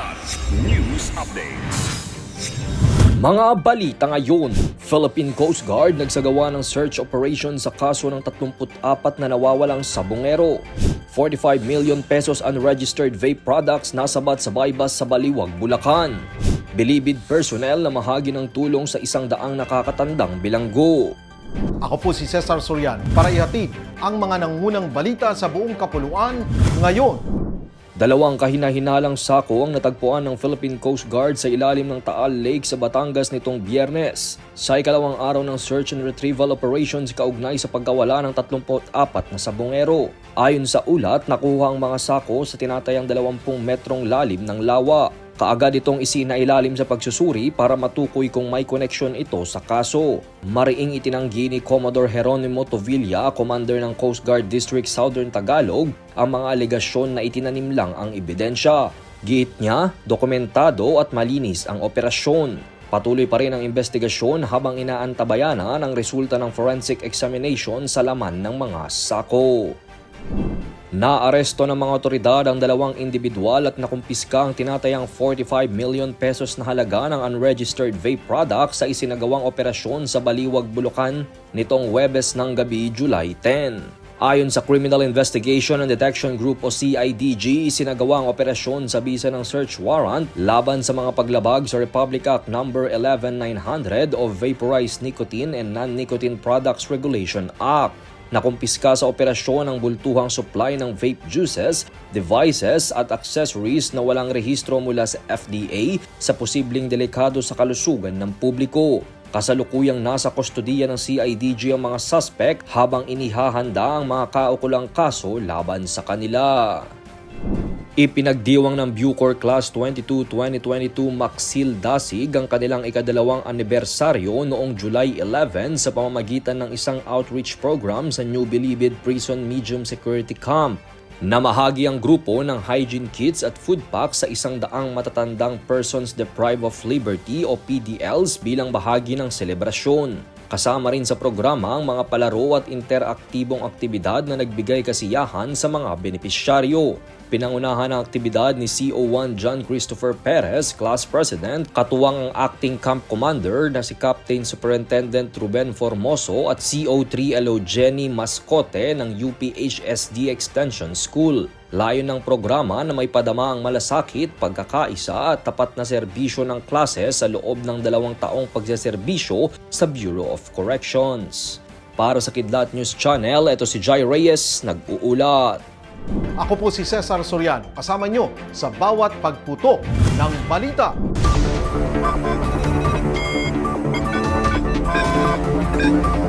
Kilat News Updates. Mga balita ngayon, Philippine Coast Guard nagsagawa ng search operation sa kaso ng 34 na nawawalang sabongero. 45 million pesos unregistered vape products nasabat sa bypass sa Baliwag, Bulacan. Bilibid personnel na mahagi ng tulong sa isang daang nakakatandang bilanggo. Ako po si Cesar Sorian para ihatid ang mga nangunang balita sa buong kapuluan ngayon. Dalawang kahinahinalang sako ang natagpuan ng Philippine Coast Guard sa ilalim ng Taal Lake sa Batangas nitong biyernes. Sa ikalawang araw ng search and retrieval operations kaugnay sa pagkawala ng 34 na sabongero. Ayon sa ulat, nakuha ang mga sako sa tinatayang 20 metrong lalim ng lawa. Kaagad itong isinailalim sa pagsusuri para matukoy kung may koneksyon ito sa kaso. Mariing itinanggi ni Commodore Jeronimo Tovilla, Commander ng Coast Guard District Southern Tagalog, ang mga alegasyon na itinanim lang ang ebidensya. Giit niya, dokumentado at malinis ang operasyon. Patuloy pa rin ang investigasyon habang inaantabayana ng resulta ng forensic examination sa laman ng mga sako. Naaresto ng mga otoridad ang dalawang individual at nakumpiska ang tinatayang 45 million pesos na halaga ng unregistered vape products sa isinagawang operasyon sa Baliwag, Bulacan nitong Webes ng gabi, July 10. Ayon sa Criminal Investigation and Detection Group o CIDG, isinagawa ang operasyon sa bisa ng search warrant laban sa mga paglabag sa Republic Act No. 11900 o Vaporized Nicotine and Non-Nicotine Products Regulation Act. Nakumpiska sa operasyon ang bultuhang supply ng vape juices, devices at accessories na walang rehistro mula sa FDA sa posibleng delikado sa kalusugan ng publiko. Kasalukuyang nasa kustodiya ng CIDG ang mga suspect habang inihahanda ang mga kaukulang kaso laban sa kanila. Ipinagdiwang ng Bucor Class 22 2022 Maxil Dasig ang kanilang ikadalawang anibersaryo noong July 11 sa pamamagitan ng isang outreach program sa New Bilibid Prison Medium Security Camp. Namahagi ang grupo ng hygiene kits at food packs sa isang daang matatandang Persons Deprived of Liberty o PDLs bilang bahagi ng selebrasyon. Kasama rin sa programa ang mga palaro at interaktibong aktibidad na nagbigay kasiyahan sa mga benepisyaryo. Pinangunahan ang aktibidad ni CO1 John Christopher Perez, Class President, katuwang ang Acting Camp Commander na si Captain Superintendent Ruben Formoso at CO3 LO Jenny Mascote ng UPHSD Extension School. Layon ng programa na may padama ang malasakit, pagkakaisa at tapat na serbisyo ng klase sa loob ng dalawang taong pagseserbisyo sa Bureau of Corrections. Para sa Kidlat News Channel, ito si Jai Reyes, nag-uulat. Ako po si Cesar Soriano, kasama nyo sa bawat pagputo ng balita. Thank you.